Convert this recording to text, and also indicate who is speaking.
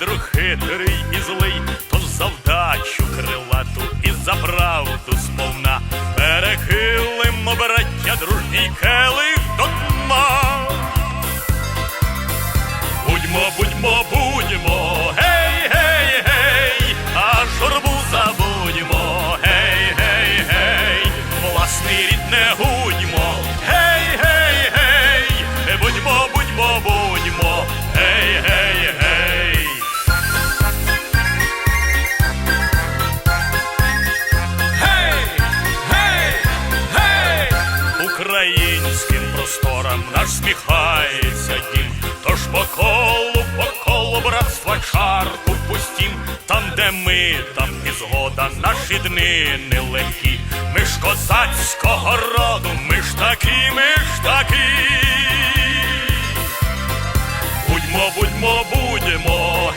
Speaker 1: друг хитрий і злий, то за вдачу крилату і за правду сповна. Перехилимо, браття, дружній келих до дна. Будьмо, будьмо, будьмо, гей, гей, гей, а журбу забудьмо, гей, гей, гей, власний рід не гудьмо, Українським просторам наш сміхається дім, тож по колу, по колу братства чарку пустім, там, де ми, там і згода, наші дни нелегкі. Ми ж козацького роду, ми ж такі, ми ж такі. Будьмо, будьмо, будьмо,